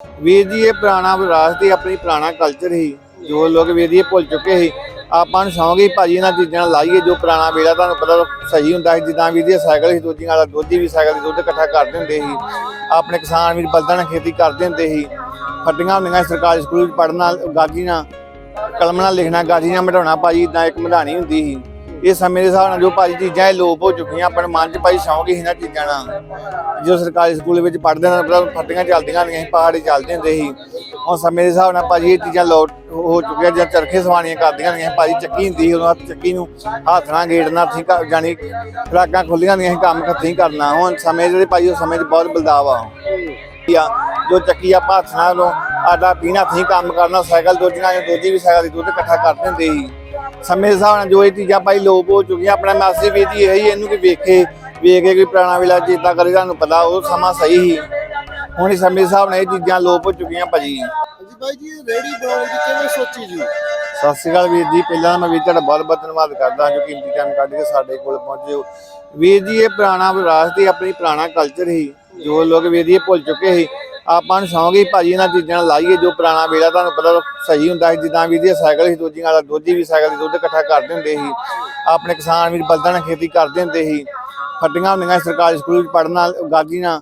ਵੀਰ ਜੀ, ਇਹ ਪੁਰਾਣਾ ਵਿਰਾਸਤ ਹੀ ਆਪਣੀ ਪੁਰਾਣਾ ਕਲਚਰ ਹੀ ਜੋ ਲੋਕ ਵੀਰ ਜੀ ਭੁੱਲ ਚੁੱਕੇ ਸੀ। ਆਪਾਂ ਨੂੰ ਸ਼ੌਂਕ ਹੀ ਭਾਜੀ ਇਹਨਾਂ ਚੀਜ਼ਾਂ ਨਾਲ ਲਾਈਏ, ਜੋ ਪੁਰਾਣਾ ਵੇਲਾ ਤੁਹਾਨੂੰ ਪਤਾ ਸਹੀ ਹੁੰਦਾ ਸੀ, ਜਿੱਦਾਂ ਵੀਰ ਜੀ ਸਾਈਕਲ ਸੀ, ਦੋਜੀਆਂ ਵਾਲਾ ਦੋਜੀ ਵੀ ਸਾਈਕਲ ਦੀ ਦੁੱਧ ਇਕੱਠਾ ਕਰਦੇ ਹੁੰਦੇ ਸੀ। ਆਪਣੇ ਕਿਸਾਨ ਵੀ ਬਲਦਾਂ ਨਾਲ ਖੇਤੀ ਕਰਦੇ ਹੁੰਦੇ ਸੀ। ਫੱਟੀਆਂ ਹੁੰਦੀਆਂ ਸਰਕਾਰੀ ਸਕੂਲ ਵਿੱਚ ਪੜ੍ਹਨਾ ਗਾਜੀ ਨਾਲ ਕਲਮ ਨਾਲ ਲਿਖਣਾ ਗਾਜੀ ਨਾਲ ਮਿਟਾਉਣਾ ਭਾਜੀ ਇਦਾਂ ਇੱਕ ਮਧਾਣੀ ਹੁੰਦੀ ਸੀ। ਇਹ ਸਮੇਂ ਦੇ ਹਿਸਾਬ ਨਾਲ ਜੋ ਭਾਜੀ ਚੀਜ਼ਾਂ ਇਹ ਲੋਪ ਹੋ ਚੁੱਕੀਆਂ ਆਪਣੇ ਮਨ 'ਚ ਭਾਈ ਸ਼ੌਂਕ ਹੀ ਇਹਨਾਂ ਚੀਜ਼ਾਂ ਨਾਲ ਜੋ ਸਰਕਾਰੀ ਸਕੂਲ ਵਿੱਚ ਪੜ੍ਹਦੇ ਨੇ ਮਤਲਬ ਫੱਟੀਆਂ ਚੱਲਦੀਆਂ ਹੁੰਦੀਆਂ ਸੀ, ਪਹਾੜੀ ਚੱਲਦੇ ਹੁੰਦੇ ਸੀ। ਹੁਣ ਸਮੇਂ ਦੇ ਹਿਸਾਬ ਨਾਲ ਭਾਜੀ ਇਹ ਚੀਜ਼ਾਂ ਲੋਟ ਹੋ ਚੁੱਕੀਆਂ, ਜਾਂ ਚਰਖੇ ਸਵਾਣੀਆਂ ਕਰਦੀਆਂ ਹੁੰਦੀਆਂ ਸੀ, ਭਾਜੀ ਚੱਕੀ ਹੁੰਦੀ ਸੀ, ਉਦੋਂ ਹੱਥ ਚੱਕੀ ਨੂੰ ਹੱਥ ਨਾਲ ਗੇੜਨਾ ਸੀ ਜਾਨੀ ਫਰਾਕਾਂ ਖੁੱਲੀਆਂ ਹੁੰਦੀਆਂ ਸੀ, ਕੰਮ ਹੱਥੀਂ ਕਰਨਾ। ਹੁਣ ਸਮੇਂ ਦੇ ਭਾਜੀ ਉਹ ਸਮੇਂ 'ਚ ਬਹੁਤ ਬਦਲਾਅ ਆ ਆ ਜੋ ਚੱਕੀ ਆਪਾਂ ਹੱਥ ਨਾਲ ਨੂੰ ਆਟਾ ਪੀਣਾ ਥੀ ਕੰਮ ਕਰਨਾ ਸਾਈਕਲ ਦੋਜੀਆਂ ਜਾਂ ਦੋਜੀ ਵੀ ਸਾਈਕਲ ਦੀ ਦੁੱਧ ਇਕੱਠਾ ਕਰਦੇ ਹੁੰਦੇ ਸੀ। ਸਮੇਂ ਦੇ ਹਿਸਾਬ ਨਾਲ ਜੋ ਇਹ ਚੀਜ਼ਾਂ ਭਾਈ ਲੋਪ ਹੋ ਚੁੱਕੀਆਂ ਆਪਣਾ ਮੈਸੇਜ ਵੀ ਜੀ ਇਹੀ ਇਹਨੂੰ ਕਿ ਵੇਖੇ ਵੇਖ ਕੇ ਕੋਈ ਪੁਰਾਣਾ ਵੇਲਾ ਚੇਤਾ ਕਰੇ ਤੁਹਾਨੂੰ ਪਤਾ ਉਹ ਸਮਾਂ ਸਹੀ ਸੀ। ਹੁਣ ਇਸ ਸਮੇਂ ਦੇ ਹਿਸਾਬ ਨਾਲ ਇਹ ਚੀਜ਼ਾਂ ਲੋਪ ਹੋ ਚੁੱਕੀਆਂ ਭਾਜੀ। ਹਾਂਜੀ ਬਾਈ ਜੀ ਰੇੜੀ ਬਣਾਉਣ ਦੀ ਕਿਵੇਂ ਸੋਚੀ ਜੀ? ਸਤਿ ਸ਼੍ਰੀ ਅਕਾਲ ਵੀਰ ਜੀ ਪਹਿਲਾਂ ਮੈਂ ਵੀਰ ਤੁਹਾਡਾ ਬਹੁਤ ਬਹੁਤ ਧੰਨਵਾਦ ਕਰਦਾ ਜੋ ਕੀਮਤੀ ਟਾਈਮ ਕੱਢ ਕੇ ਸਾਡੇ ਕੋਲ ਪਹੁੰਚੇ ਹੋ। ਵੀਰ ਜੀ ਇਹ ਪੁਰਾਣਾ ਵਿਰਾਸਤ ਹੀ ਆਪਣੀ ਪੁਰਾਣਾ ਕਲਚਰ ਹੀ ਜੋ ਲੋਕ ਵੀਰ ਭੁੱਲ ਚੁੱਕੇ ਸੀ, ਆਪਾਂ ਨੂੰ ਸ਼ੌਂਕ ਹੀ ਭਾਜੀ ਇਹਨਾਂ ਚੀਜ਼ਾਂ ਨਾਲ ਲਾਈਏ, ਜੋ ਪੁਰਾਣਾ ਵੇਲਾ ਤੁਹਾਨੂੰ ਪਤਾ ਸਹੀ ਹੁੰਦਾ ਸੀ, ਜਿੱਦਾਂ ਵੀਰ ਸਾਈਕਲ ਸੀ, ਦੋਜੀ ਵਾਲਾ ਦੋਜੀ ਵੀ ਸਾਈਕਲ ਦੀ ਦੁੱਧ ਇਕੱਠਾ ਕਰਦੇ ਹੁੰਦੇ ਸੀ। ਆਪਣੇ ਕਿਸਾਨ ਵੀ ਬਲਦਾਂ ਨਾਲ ਖੇਤੀ ਕਰਦੇ ਹੁੰਦੇ ਸੀ। ਫੱਟੀਆਂ ਹੁੰਦੀਆਂ ਸੀ ਸਰਕਾਰੀ ਸਕੂਲ ਵਿੱਚ ਪੜ੍ਹਨਾ ਗਾਜੀ ਨਾਲ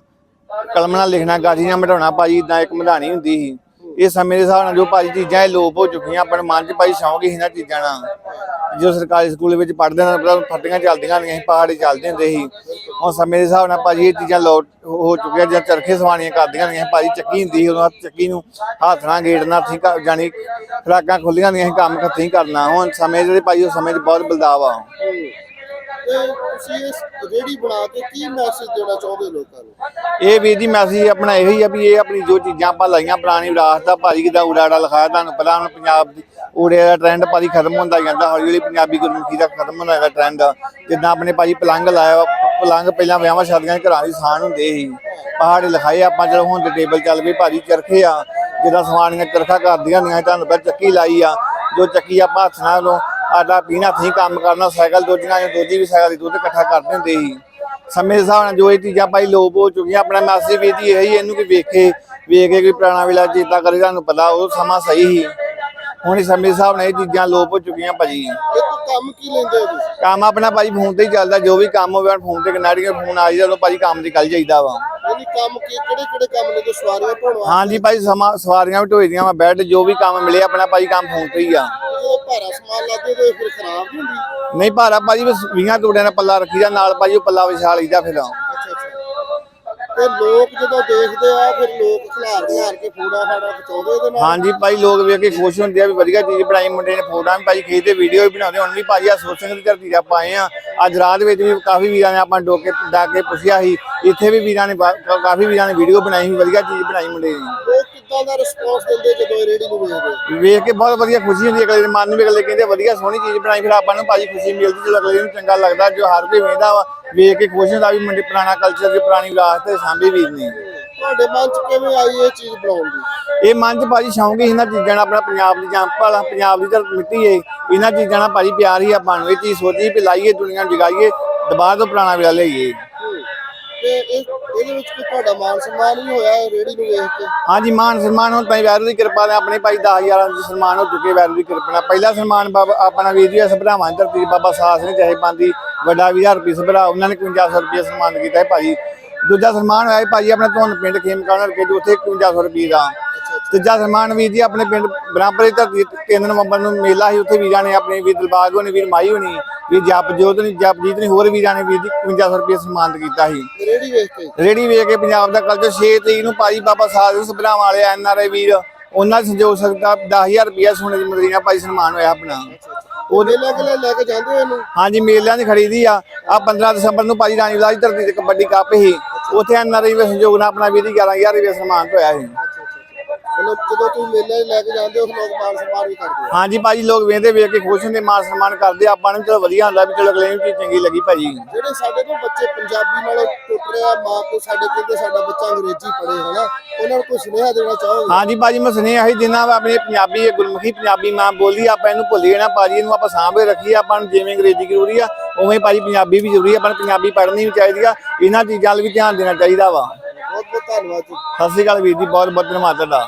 ਕਲਮ ਨਾਲ ਲਿਖਣਾ ਗਾਜੀ ਨਾਲ ਮਿਟਾਉਣਾ ਭਾਜੀ ਇਦਾਂ ਇੱਕ ਮਧਾਣੀ ਹੁੰਦੀ ਸੀ। ਇਹ ਸਮੇਂ ਦੇ ਹਿਸਾਬ ਨਾਲ ਜੋ ਭਾਜੀ ਚੀਜ਼ਾਂ ਇਹ ਲੋਪ ਹੋ ਚੁੱਕੀਆਂ ਆਪਣੇ ਮਨ 'ਚ ਭਾਈ ਸ਼ੌਂਕ ਹੀ ਇਹਨਾਂ ਚੀਜ਼ਾਂ ਨਾਲ। ਜੋ ਸਰਕਾਰੀ ਸਕੂਲ ਵਿੱਚ ਪੜ੍ਹਦੇ ਨੇ ਮਤਲਬ ਫੱਟੀਆਂ ਚੱਲਦੀਆਂ ਹੁੰਦੀਆਂ ਸੀ, ਪਹਾੜੀ ਚੱਲਦੇ ਹੁੰਦੇ ਸੀ। ਹੁਣ ਸਮੇਂ ਦੇ ਹਿਸਾਬ ਨਾਲ ਭਾਜੀ ਇਹ ਚੀਜ਼ਾਂ ਲੋਟ ਹੋ ਚੁੱਕੀਆਂ ਜਾਂ ਚਰਖੇ ਸਵਾਣੀਆਂ ਕਰਦੀਆਂ ਸੀ। ਭਾਜੀ ਚੱਕੀ ਹੁੰਦੀ ਉਦੋਂ ਚੱਕੀ ਨੂੰ ਹੱਥ ਨਾਲ ਗੇੜਨਾ ਥੀ ਜਾਨੀ ਫਰਾਕਾਂ ਖੁੱਲੀਆਂ ਸੀ ਕੰਮ ਹੱਥੀਂ ਕਰਨਾ। ਹੁਣ ਸਮੇਂ ਦੇ ਭਾਜੀ ਉਹ ਸਮੇਂ 'ਚ ਬਹੁਤ ਬਦਲਾਅ ਆ। ਤੇ ਤੁਸੀਂ ਇਸ ਰੇੜੀ ਬਣਾ ਕੇ ਕੀ ਮੈਸੇਜ ਦੇਣਾ ਚਾਹੁੰਦੇ ਲੋਕਾਂ ਨੂੰ? ਇਹ ਵੀਰ ਜੀ ਮੈਸੇਜ ਆਪਣਾ ਇਹੋ ਹੀ ਆ ਵੀ ਇਹ ਆਪਣੀ ਜੋ ਚੀਜ਼ਾਂ ਆਪਾਂ ਲਾਈਆਂ ਪੁਰਾਣੀ ਵਿਰਾਸਤ ਆ ਭਾਜੀ ਕਿਦਾ ਉਡਾੜਾ ਲਿਖਾਇਆ ਤੁਹਾਨੂੰ ਪਤਾ ਹੁਣ ਪੰਜਾਬ ਦੀ ਊੜੇ ਦਾ ਟ੍ਰੈਂਡ ਭਾਜੀ ਖਤਮ ਹੁੰਦਾ ਜਾਂਦਾ ਹੌਲੀ ਹੌਲੀ ਪੰਜਾਬੀ ਗੁਰਮੁਖੀ ਦਾ ਖਤਮ ਹੁੰਦਾ ਜਾਂਦਾ ਟ੍ਰੈਂਡ ਜਿੱਦਾਂ ਆਪਣੇ ਭਾਜੀ ਪਲੰਗ ਲਾਇਆ ਵਾ, ਪਲੰਗ ਪਹਿਲਾਂ ਵਿਆਹਾਂ ਸ਼ਾਦੀਆਂ ਘਰਾਂ ਦੀ ਸਾਨ ਹੁੰਦੇ ਸੀ। ਪਹਾੜ ਲਿਖਾਏ ਆਪਾਂ ਜਦੋਂ ਹੁਣ ਤੇ ਟੇਬਲ ਚੱਲ ਪਈ ਭਾਜੀ ਚਰਖੇ ਆ ਜਿੱਦਾਂ ਸਵਾਣੀਆਂ ਚਰਖਾ ਕਰਦੀਆਂ ਹੁੰਦੀਆਂ ਸੀ, ਤੁਹਾਨੂੰ ਪਤਾ ਚੱਕੀ ਲਾਈ ਆ ਜੋ ਚੱਕੀ ਆਪਾਂ ਹੱਥ ਨਾਲ ਆਟਾ ਪੀਣਾ ਥੀ ਕੰਮ ਕਰਨਾ ਸਾਈਕਲ ਦੋਜੀਆਂ ਜਾਂ ਦੋਜੀ ਵੀ ਸਾਈਕਲ ਦੀ ਦੁੱਧ ਇਕੱਠਾ ਕਰਦੇ ਹੁੰਦੇ ਸੀ। ਸਮੇਂ ਦੇ ਹਿਸਾਬ ਨਾਲ ਜੋ ਇਹ ਚੀਜ਼ਾਂ ਭਾਈ ਲੋਪ ਹੋ ਚੁੱਕੀਆਂ ਆਪਣਾ ਮੈਸੇਜ ਵੀ ਜੀ ਇਹੀ ਇਹਨੂੰ ਕਿ ਵੇਖੇ ਵੇਖ ਕੇ ਕੋਈ ਪੁਰਾਣਾ ਵੇਲਾ ਚੇਤਾ ਕਰੇ ਤੁਹਾਨੂੰ ਪਤਾ ਉਹ ਸਮਾਂ ਸਹੀ ਸੀ। ਹੁਣ ਇਸ ਸਮੇਂ ਦੇ ਹਿਸਾਬ ਨਾਲ ਇਹ ਚੀਜ਼ਾਂ ਲੋਪ ਹੋ ਚੁੱਕੀਆਂ ਭਾਜੀ। ਇਹ ਤੋਂ ਕੰਮ ਕੀ ਲੈਂਦੇ ਹੋ ਤੁਸੀਂ? ਕੰਮ ਆਪਣਾ ਭਾਜੀ ਫੋਨ ਤੇ ਹੀ ਚੱਲਦਾ ਜੋ ਵੀ ਕੰਮ ਹੋਵੇ ਫੋਨ ਤੇ ਕਨਾੜੀਆਂ ਫੋਨ ਆ ਜਾਂਦਾ ਭਾਜੀ ਕੰਮ ਦੀ ਕੱਲ ਜਾਈਦਾ ਵਾ। ਇਹਦੀ ਕੰਮ ਕੀ ਕਿਹੜੇ ਕਿਹੜੇ ਕੰਮ ਨੇ ਜੋ ਸਵਾਰੀਆਂ ਢੋਣਵਾ ਹਾਂਜੀ ਭਾਈ ਸਮਾਂ ਸਵਾਰੀਆਂ ਵੀ ਢੋਈਦੀਆਂ ਵਾ ਬੈੱਡ ਜੋ ਵੀ ਕੰਮ ਮਿਲੇ ਆਪਣਾ ਭਾਜੀ ਕੰਮ ਫੋਨ ਤੇ ਹੀ ਆ। ਜਦੋਂ ਭਾਰਾ ਸਮਾਨ ਲਾਦੇ ਤੇ ਫਿਰ ਖਰਾਬ ਨਹੀਂ ਹੁੰਦੀ? ਨਹੀਂ ਭਾਰਾ ਭਾਜੀ ਬਸ 20 ਤੋੜਿਆਂ ਦਾ ਪੱਲਾ ਰੱਖੀਦਾ ਨਾਲ ਭਾਜੀ ਉਹ ਪੱਲਾ ਵਿਛਾ ਲਈਦਾ ਫਿਰ। ਤੇ ਲੋਕ ਜਦੋਂ ਦੇਖਦੇ ਆ ਫਿਰ ਲੋਕ ਖਿਲਾਰ ਖਿਲਾਰ ਕੇ ਫੋੜਾ ਫਾੜਾ ਖਿਚਾਉਂਦੇ ਇਹਦੇ ਨਾਲ। ਹਾਂਜੀ ਭਾਈ ਲੋਕ ਵੇਖ ਕੇ ਖੁਸ਼ ਹੁੰਦੇ ਆ ਵੀ ਵਧੀਆ ਚੀਜ਼ ਬਣਾਈ ਮੁੰਡੇ ਨੇ ਫੋਟੋਆਂ ਵੀ ਭਾਈ ਖਿੱਚਦੇ ਵੀਡੀਓ ਵੀ ਬਣਾਉਂਦੇ ਹੁਣ ਵੀ ਭਾਜੀ ਆ ਸੋਚਣ ਦੀ ਧਰਤੀ ਦਾ ਪਾਏ ਆ। ਅੱਜ ਰਾਤ ਵਿੱਚ ਵੀ ਕਾਫੀ ਵੀਰਾਂ ਨੇ ਆਪਾਂ ਡੋਕੇ ਡਾ ਕੇ ਪੁੱਛਿਆ ਸੀ। ਇੱਥੇ ਵੀ ਵੀਰਾਂ ਨੇ ਕਾਫੀ ਵੀਰਾਂ ਨੇ ਵੀਡੀਓ ਬਣਾਈ ਸੀ ਵਧੀਆ ਚੀਜ਼ ਬਣਾਈ ਮੁੰਡੇ ਨੇ। ਕਿੱਦਾਂ ਦਾ ਰਿਸਪੌਂਸ ਦਿੰਦੇ ਜਦੋਂ ਰੇੜੀ ਨੂੰ ਵੇਖਦੇ? ਵੇਖ ਕੇ ਬਹੁਤ ਵਧੀਆ ਖੁਸ਼ੀ ਹੁੰਦੀ ਹੈ ਅਗਲੇ ਮਨ ਨੂੰ ਵੀ ਅਗਲੇ ਕਹਿੰਦੇ ਵਧੀਆ ਸੋਹਣੀ ਚੀਜ਼ ਬਣਾਈ ਫਿਰ ਆਪਾਂ ਨੂੰ ਭਾਜੀ ਖੁਸ਼ੀ ਮਿਲਦੀ ਜਦੋਂ ਅਗਲੇ ਨੂੰ ਚੰਗਾ ਲੱਗਦਾ ਜੋ ਹਰ ਕੋਈ ਵੇਖਦਾ ਵਾ ਵੇਖ ਕੇ ਖੁਸ਼ ਹੁੰਦਾ ਵੀ ਮੁੰਡੇ ਪੁਰਾਣਾ ਕਲਚਰ ਦੀ ਪੁਰਾਣੀ ਵਿਰਾਸਤ ਤੇ ਸਾਂਭੀ ਵੀਰ ਨੇ ਤੁਹਾਡੇ ਮਨ 'ਚ ਕਿਵੇਂ ਆਈ ਇਹ ਚੀਜ਼ ਬਣਾਉਣ ਦੀ? ਇਹ ਮਨ ਚ ਭਾਜੀ ਸ਼ੌਂਕ ਹੀ ਇਹਨਾਂ ਚੀਜ਼ਾਂ ਨਾਲ ਆਪਣਾ ਪੰਜਾਬ ਦੀ ਜਾਂ ਭਲਾ ਪੰਜਾਬ ਦੀ ਧਰਤੀ ਮਿੱਟੀ ਏ। ਇਹਨਾਂ ਚੀਜ਼ਾਂ ਨਾਲ ਭਾਜੀ ਪਿਆਰ ਹੀ ਆਪਾਂ ਨੂੰ ਇਹ ਚੀਜ਼ ਸੋਚੀ ਵੀ ਲਾਈਏ ਦੁਨੀਆ ਨੂੰ ਜਗਾਈਏ ਦੁਬਾਰਾ ਤੋਂ ਪੁਰਾਣਾ ਵੇਲਾ ਲਈਏ। ਤੇ ਇਹ ਇਹਦੇ ਵਿੱਚ ਕੋਈ ਤੁਹਾਡਾ ਮਾਨ ਸਨਮਾਨ ਵੀ ਹੋਇਆ ਇਹ ਰੇੜੀ ਨੂੰ ਵੇਖ ਕੇ? ਹਾਂਜੀ ਮਾਨ ਸਨਮਾਨ ਹੁਣ ਤਾਈ ਵੈਰੂ ਦੀ ਕਿਰਪਾ ਨਾਲ ਆਪਣੇ ਭਾਈ 10000 ਦੇ ਸਨਮਾਨ ਹੋ ਚੁੱਕੇ ਵੈਰੂ ਦੀ ਕਿਰਪਾ ਨਾਲ। ਪਹਿਲਾ ਸਨਮਾਨ ਬਾਬਾ ਆਪਣਾ ਵੀਰ ਜੀ ਸਭਰਾਵਾਂ ਦੀ ਧਰਤੀ ਬਾਬਾ ਸਾਸ ਨੇ ਚਾਹੇ ਪਾਂਦੀ ਵੱਡਾ ਵੀਰ ਹਰਪੀ ਸਭਰਾ ਉਹਨਾਂ ਨੇ 5500 ਰੁਪਏ ਸਨਮਾਨ ਕੀਤਾ ਹੈ ਭਾਜੀ। ਦੂਜਾ ਸਨਮਾਨ ਹੋਇਆ ਹੈ ਭਾਜੀ ਆਪਣੇ ਧੁੰਨ ਪਿੰਡ ਖੇਮਕਾਣਾ ਕੇ ਜੋ ਉੱਥੇ 5500 ਰੁਪਏ ਦਾ। ਤੀਜਾ ਸਨਮਾਨ ਵੀਰ ਜੀ ਆਪਣੇ ਪਿੰਡ ਬਰਾਬਰ ਦੀ ਧਰਤੀ 3 ਨਵੰਬਰ ਨੂੰ ਮੇਲਾ ਸੀ ਉੱਥੇ ਵੀਰਾਂ ਨੇ ਆਪਣੇ ਵੀਰ ਦਿਲਬਾਗ ਹੋਣੀ ਵੀਰ ਮਾਈ ਹੋਣੀ ਵੀਰ ਜਪਜੋਤ ਨੇ ਜਪਜੀਤ ਨੇ ਹੋਰ ਵੀਰਾਂ ਨੇ ਵੀਰ ਜੀ 5500 ਰੁਪਏ ਸਨਮਾਨਿਤ ਕੀਤਾ ਸੀ। ਰੇੜੀ ਵੇਖ ਕੇ? ਰੇੜੀ ਵੇਖ ਕੇ ਪੰਜਾਬ ਦਾ ਕਲਚਰ 6 ਤਰੀਕ ਨੂੰ ਭਾਈ ਬਾਬਾ ਸਾਧ ਸਭਰਾਵਾਂ ਵਾਲੇ ਐਨ ਆਰ ਆਈ ਵੀਰ ਉਹਨਾਂ ਦਾ ਸੰਜੋਗ ਸਕਦਾ 10000 ਰੁਪਏ ਸੋਨੇ ਦੀ ਮਦਰੀਨਾ ਭਾਈ ਸਨਮਾਨ ਹੋਇਆ ਆਪਣਾ। ਉਹਦੇ ਲੈ ਕੇ ਲੈ ਕੇ ਜਾਂਦੇ ਹੋ ਇਹਨੂੰ? ਹਾਂਜੀ, ਮੇਲਿਆਂ ਦੀ ਖਰੀਦੀ ਆ। ਆ 15 ਦਸੰਬਰ ਨੂੰ ਭਾਜੀ ਰਾਣੀ ਵਿਲਾਸ ਧਰਤੀ ਤੇ ਕਬੱਡੀ ਕੱਪ ਸੀ ਉੱਥੇ ਐਨ ਆਰ ਆਈ ਦੇ ਸੰਜੋਗ ਨਾਲ ਆਪਣਾ ਵੀਰ ਜੀ 11000 ਰੁਪਏ ਸਨਮਾਨ ਹੋਇਆ ਸੀ। ਮਤਲਬ ਜਦੋਂ ਤੁਸੀਂ ਮੇਲੇ 'ਚ ਲੈ ਕੇ ਜਾਂਦੇ ਹੋ ਲੋਕ ਮਾਨ ਸਨਮਾਨ ਵੀ ਕਰਦੇ ਆ। ਹਾਂਜੀ ਭਾਜੀ ਲੋਕ ਵੇਖਦੇ ਵੇਖ ਕੇ ਖੁਸ਼ ਹੁੰਦੇ ਮਾਨ ਸਨਮਾਨ ਕਰਦੇ। ਆਪਾਂ ਨੂੰ ਚਲੋ ਵਧੀਆ ਹੁੰਦਾ ਵੀ ਚਲੋ ਅਗਲੇ ਨੂੰ ਚੀਜ਼ ਚੰਗੀ ਲੱਗੀ ਭਾਜੀ। ਜਿਹੜੇ ਸਾਡੇ ਕੋਲ ਬੱਚੇ ਪੰਜਾਬੀ ਨਾਲੋਂ ਟੁੱਟ ਰਿਹਾ ਮਾਂ ਕੋ ਸਾਡੇ ਕਹਿੰਦੇ ਸਾਡਾ ਬੱਚਾ ਅੰਗਰੇਜ਼ੀ ਪੜ੍ਹੇ ਹਨਾ ਉਹਨਾਂ ਨੂੰ ਕੋਈ ਸੁਨੇਹਾ ਦੇਣਾ ਚਾਹੋਗੇ? ਹਾਂਜੀ ਭਾਜੀ ਮੈਂ ਸੁਣਿਆ ਸੀ ਜਿੰਨਾ ਆਪਣੀ ਪੰਜਾਬੀ ਇਹ ਗੁਰਮੁਖੀ ਪੰਜਾਬੀ ਮਾਂ ਬੋਲੀ ਆਪਾਂ ਇਹਨੂੰ ਭੁੱਲੀਏ ਨਾ ਭਾਜੀ ਇਹਨੂੰ ਆਪਾਂ ਸਾਂਭੇ ਰੱਖੀਏ ਆਪਾਂ ਨੂੰ ਜਿਵੇਂ ਅੰਗਰੇਜ਼ੀ ਜ਼ਰੂਰੀ ਆ ਉਵੇਂ ਭਾਜੀ ਪੰਜਾਬੀ ਵੀ ਜ਼ਰੂਰੀ ਆ ਆਪਾਂ ਨੂੰ ਪੰਜਾਬੀ ਪੜ੍ਹਨੀ ਵੀ ਚਾਹੀਦੀ ਆ ਇਹਨਾਂ ਚੀਜ਼ਾਂ ਵੱਲ ਵੀ ਧਿਆਨ ਦੇਣਾ ਚਾਹੀਦਾ ਵਾ। ਬਹੁਤ ਬਹੁਤ ਧੰਨਵਾਦ ਜੀ। ਸਤਿ ਸ਼੍ਰੀ ਅਕਾਲ ਵੀਰ ਜੀ ਬਹੁਤ ਬਹੁਤ ਧੰਨਵਾਦ ਤੁਹਾਡਾ।